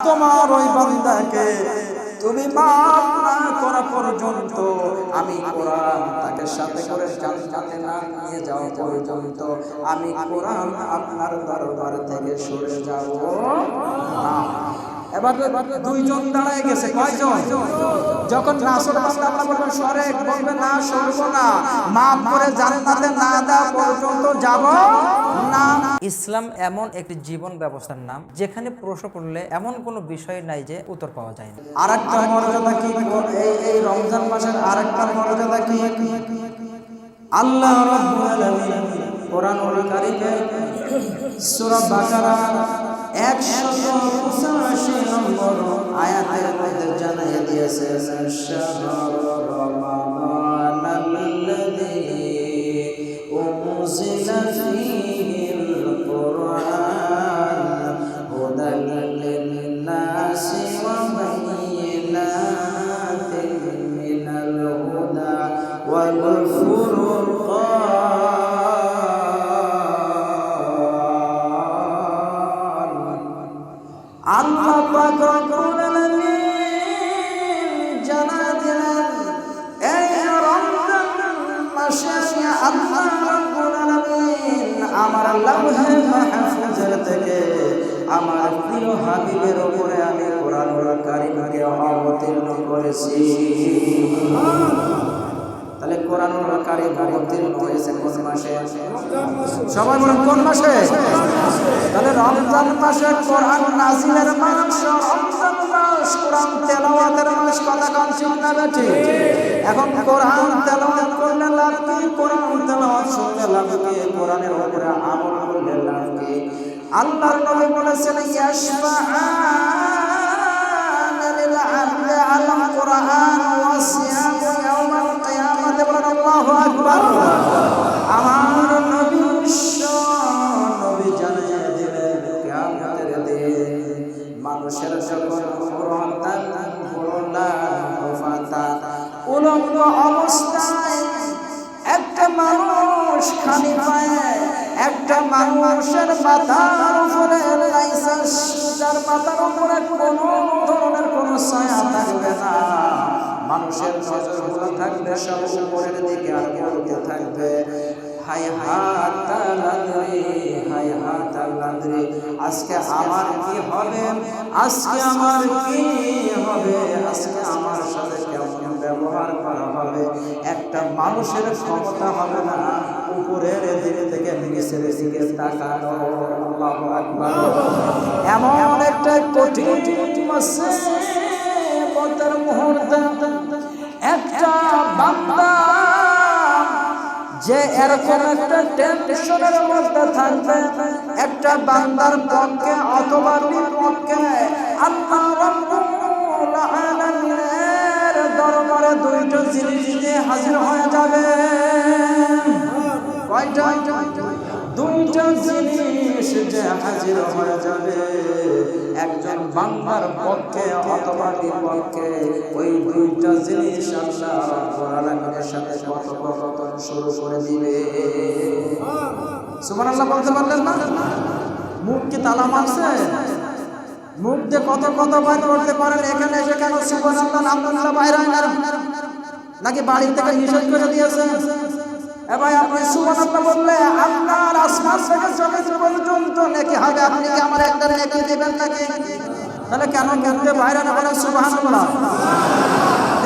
তোমার ওই বান্দাকে তুমি মাফ না করা পর্যন্ত আমি কোরআন তাকে সাথে করে জানতে না নিয়ে যাওয়া পর্যন্ত আমি কোরআন আপনার দরবার থেকে সরে যাব। না। এবার দুইজন দাঁড়ায় গেছে কয়জন? যখন আল্লাহ বলবেন সরে বলবে না সরবো না। মাফ করে জান্নাতে না দেওয়া পর্যন্ত যাব না। ইসলাম এমন একটি জীবন ব্যবস্থার নাম যেখানে প্রশ্ন করলে এমন কোনো বিষয় নাই যে উত্তর পাওয়া যায় না। আরেকটা মর্যাদা কি? এই এই রমজান মাসের আরেকটা মর্যাদা কি? আল্লাহ রাব্বুল আলামিন কোরআনুল কারীমে সূরা বাকারা 185 নম্বর আয়াতের মধ্যে জানিয়ে দিয়েছেন শাহরু রমাদানাল্লাযী উনজিলা ফীহিল কুরআন হুদাল লিন-নাসি ওয়া বায়িনাতিন মিনাল হুদা ওয়াল ফুরকান আমার মাহফুজের থেকে আমার প্রিয় হাবিবের উপরে আমি কোরআনুল কারীমকে অবতীর্ণ করেছি। তাহলে কোরআনুল কারীম অবতীর্ণ হয়েছে কোন মাসে? সবাই বলেন, কোন মাসে? তাহলে রমজান মাসে কোরআন নাজিলের মাস মাস কোরআন, তেলাওয়াতের মাস কথা কান শুনতে বেঠি এখন কোরআন তেলাওয়াত করলে লাভ কি? কোরআন তেলাওয়াত শুনলে লাভ কি? কোরআনের উপরে আমল করলে লাভ কি? আল্লাহর নবী বলেছেন ইয়াশফাআন লিল আবদি কোরআন ওয়া সিয়াম ইয়াউমাল কিয়ামাতে বলেন আল্লাহু আকবার। মাথার উপরে যার মাথার উপরে কোনো ধরনের কোনো ছায়া থাকবে না। মানুষের নজরগুলো থাকবে, সব উপরের দিকে আর করতে থাকবে। হাই হাত হাই হাত আজকে আমার কি হবে? আজকে আমার কি হবে? আজকে আমার সাথে কেমন ব্যবহার করা হবে একটা মানুষের ক্ষমতা হবে না। উপরের দিকে থেকে নিচের দিকে এমন একটা একটা যে এরকম একটা টেনশনের মধ্যে থাকবে। একটা বান্দার পক্ষে অথবা বিপক্ষে আল্লাহ আলামিনের দরবারে দুইটা জিনিস দিয়ে হাজির হয়ে যাবে। কয়টা? দুইটা জিনিস যে হাজির হয়ে যাবে। একজন বান্দার পক্ষে অথবা বিপক্ষে ওই দুইটা জিনিস আল্লাহ সাথে কথোপকথন শুরু করে দিবে। সুবহানাল্লাহ বলতে পারলেন না? মুখ কি তালা মারছে? মুখ দিয়ে কত কত বার করতে পারেন, এখানে এসে কেন সুবহানাল্লাহ আলহামদুলিল্লাহ বাইরে হয় না নাকি বাড়ি থেকে নিষেধ করে দিয়েছে আপনি বললে আমার একটা নেকি নাকি? তাহলে কেন কেন বাইরে না বলেন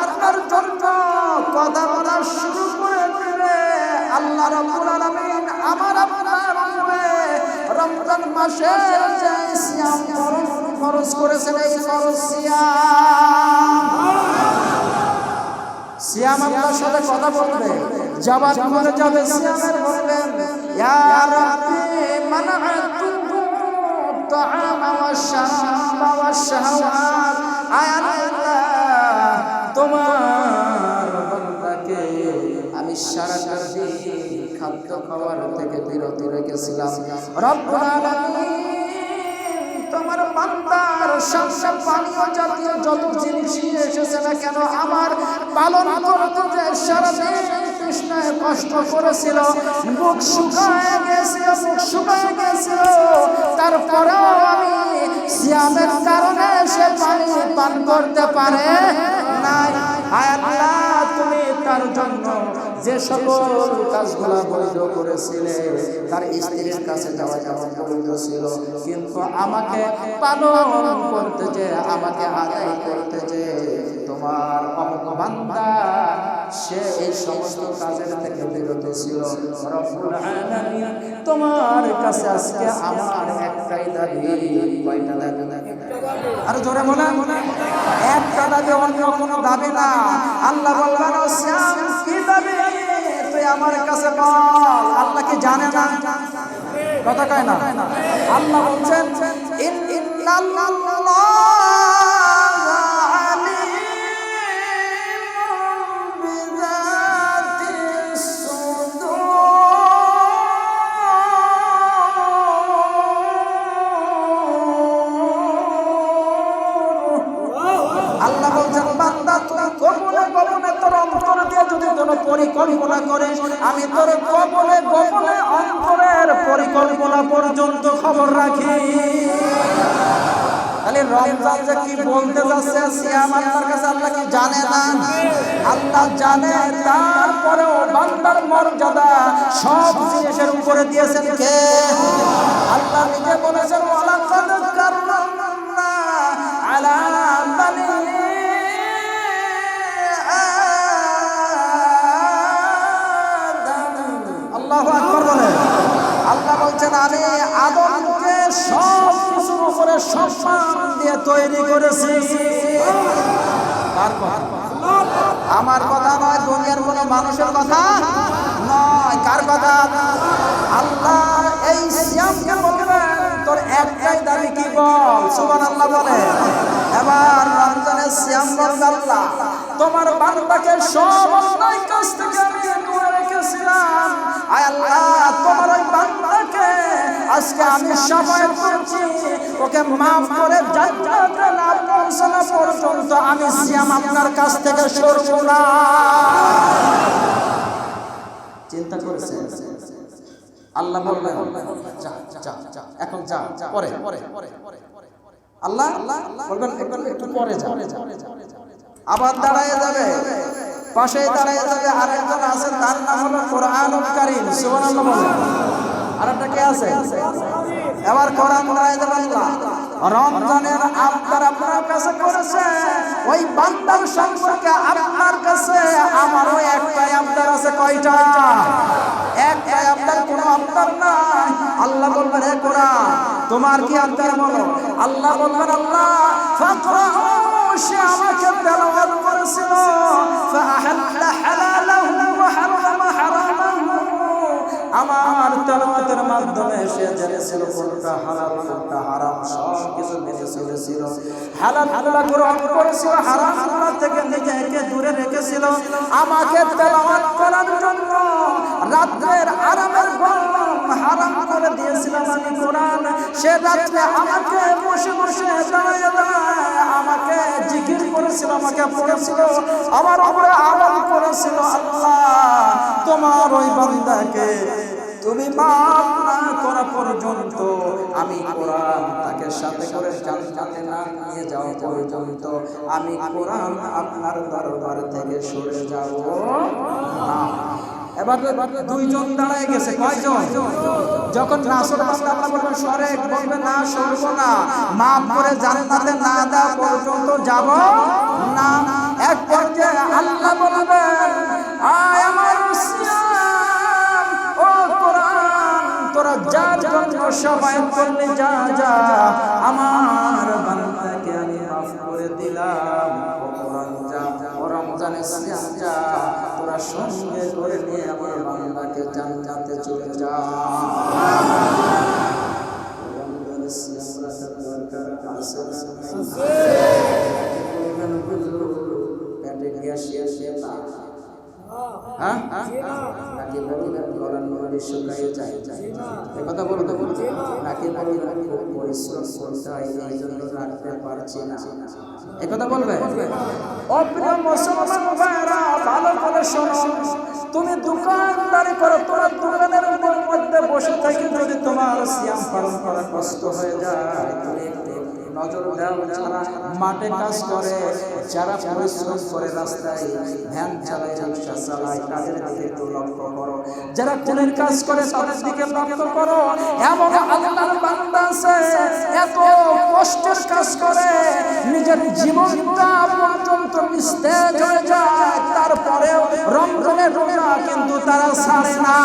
আপনার জন্য কথা বলা শুরু করে দিলে আল্লাহ রব্বুল আলামিন আমার আপনার রমজান মাসে যে সিয়াম ফরজ ফরজ করেছেন এই ফরজ সিয়াম। সিয়াম আপনার সাথে কথা বলবে, জবান খুলে যাবে, সিয়ামের বলবেন ইয়া রাব্বি মানাতু তাআম ওয়া শারাব ওয়া শাহাওয়াত আয় আল্লাহ সারাটা দিন খাদ্য খাওয়ার থেকে বিরত রেখেছিলাম তোমার বান্দার সামনে পানীয় জাতীয় যত জিনিস এসেছে না কেন আমার পালন করতে যে সারাদিন কৃষ্ণায় কষ্ট করেছিল মুখ শুকায় গেছিল মুখ শুকায় গেছিল তারপরেও আমি সিয়ামের কারণে সে পানি পান করতে পারে নাই তুমি তার জন্য যে সকল কাজগুলা বৈধ করেছিলে, তার স্ত্রীর কাছে যাওয়া যাওয়া বৈধ ছিল, কিন্তু আমাকে পালন করতে যে, আমাকে আদায় করতে যে, তোমার অমুক সে এই সমস্ত কাজের থেকে বিরত ছিল। তোমার কাছে আজকে আমার একটাই দাবি, কয়টা দাবি? আর জোরে মনে একটা দাবি অন্য কোনো দাবি না। আল্লাহ বলবেন শ্যাম কি দাবি? তুই আমার কাছে বল আল্লাহ কি জানে না। কথা কয় না? আল্লাহ বলছেন, ইন ইন্নাল্লাহ তাহলে রমজান যে কি বলতে যাচ্ছে সিয়াম আল্লাহর কাছে আল্লাহ কি জানে না? আল্লাহ জানে তারপরেও বান্দার মর্যাদা সব জিনিসের উপরে দিয়েছেন কে? আল্লাহ নিজে বলেছেন, ওয়ালাকাদ কাররামনা আলা বানি আদম। আল্লাহু আকবার বলে আল্লাহ বলছেন, আমি আদমকে সব কিছুর উপরে সম্মান দিয়ে তৈরি করেছি। আমার কথা নয়, দুনিয়ার কোনো মানুষের কথা নয়। কার কথা? আল্লাহ এই সিয়ামকে বলবেন, তোর একটাই দাবি কি বল? সুবহান আল্লাহ বলে। এবার রমজানের শ্যাম বলবে আল্লাহ, তোমার বান্দাকে সব অন্যায় কাজ থেকে আমি দূরে রেখেছিলাম। আয় আল্লাহ, তোমার ওই বান্দাকে আজকে আমি সময় করছি ওকে মাফ করে জান্নাতে না পৌঁছানো পর্যন্ত আমি সিয়াম আপনার কাছ থেকে সরব না। চিন্তা করেছে আল্লাহ বলবেন যা যা এখন যা, পরে পরে পরে আল্লাহ বলবেন, একটু একটু পরে যা। আবার দাঁড়ায় যাবে পাশে দাঁড়ায় যাবে, আরেকজন আছে, তার নাম হলো কোরআন কারীম, সুবহানাল্লাহ বলেন। এবার রমজানের আবদার আপনার কাছে করেছে ওই বান্দার সম্পর্কে আপনার কাছে আমারও একটাই আবদার আছে, কয়টা? একটাই কোনো আবদার নাই। আল্লাহ বলবেন, হে কোরআন, তোমার কি আবদার বলো আল্লাহ বলবেন, আল্লাহ আমার তেলাওয়াতের মাধ্যমে সে জেনেছিল কোনটা হালাল কোনটা হারাম সব কিছু মেনে চলেছিল। হালাল আল্লাহ গ্রহণ করেছিল, হারাম আল্লাহ থেকে নিজেকে দূরে রেখেছিল। আমাকে তেলাওয়াত করার জন্য রাতের আরামের ঘুম হারাম করে দিয়েছিলাম আমি কোরআন। সে রাত্রে আমাকে বসে বসে দাঁড়ায় আমাকে জিকির করেছিল, আমাকে পড়েছিল, আমার উপরে আরাম করেছিল আল্লাহ। তোমার ওই বান্দাকে তুমি মাফ না করা পর্যন্ত আমি কোরআন তাকে সাথে করে জান্নাতে না নিয়ে যাওয়া পর্যন্ত আমি কোরআন আপনার দরবার থেকে সরে যাব। না এবার দুইজন দাঁড়ায় গেছে, কয়জন? যখন বান্দা আল্লাহ বলবেন সরে, বলবে, না, সরব না। মাফ করে জান্নাতে না দেওয়া পর্যন্ত যাব না। এক পর্যায়ে আল্লাহ বলবেন সবাই করলে যা যা আমার বান্দাকে আমি মাফ করে দিলাম। যা ও রমজানের সিয়াম যা তোরা সঙ্গে করে নিয়ে আমার বান্দাকে জান্নাতে চলে যা। রমজানের সিয়াম আছে না? নাই? পেটে গ্যাস গ্যাস গ্যাস হ্যাঁ? নাকি? বলিরা গলার নড়ি যায় এ কথা বলতে বলতে নাকি বলিরা পরিশ্রম করতে হয় এই জন্য রাখতে পারছি না এ বলবে ভালো তুমি দোকানদারি করো তোমার দোকানের মধ্যে বসে থাকি যদি তোমার সিয়াম পালন করা কষ্ট হয়ে যায় তুমি নজর দাও যারা মাঠে কাজ করে, যারা পরিশ্রম করে রাস্তায় ভ্যান চালায় রিক্সা চালায়, তাদের দিকে একটু লক্ষ্য করো। যারা কোনের কাজ করে, তাদের দিকে লক্ষ্য করো। এমন আল্লাহর বান্দা আছে, এত কষ্টের কাজ করে, নিজের জীবনটা পর্যন্ত নিস্তেজ হয়ে যায়, তারপরেও রমজানের রোজা কিন্তু তারা ছাড়ে না।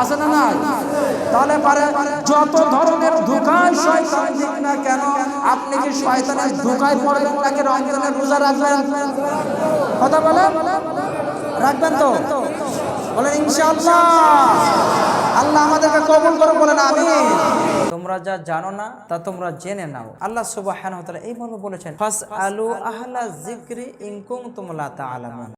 আছে না নাই? তাহলে পারে যত ধরনের ধোকায় শয়তান দিক না কেন আপনি কি শয়তানের ধোকায় পড়বেন নাকি রমজানের রোজা রাখবেন? কথা বলে রাখবেন তো? বলেন ইনশাআল্লাহ। আল্লাহ আমাদেরকে কবুল করে বলেন আমি তোমরা যা জানো না তা তোমরা জেনে নাও। আল্লাহ সুবহানাহু ওয়া তাআলা এই মর্মে বলেছেন ফাস আলু আহলা যিকরি ইন কুনতুম লা তাআলামুন।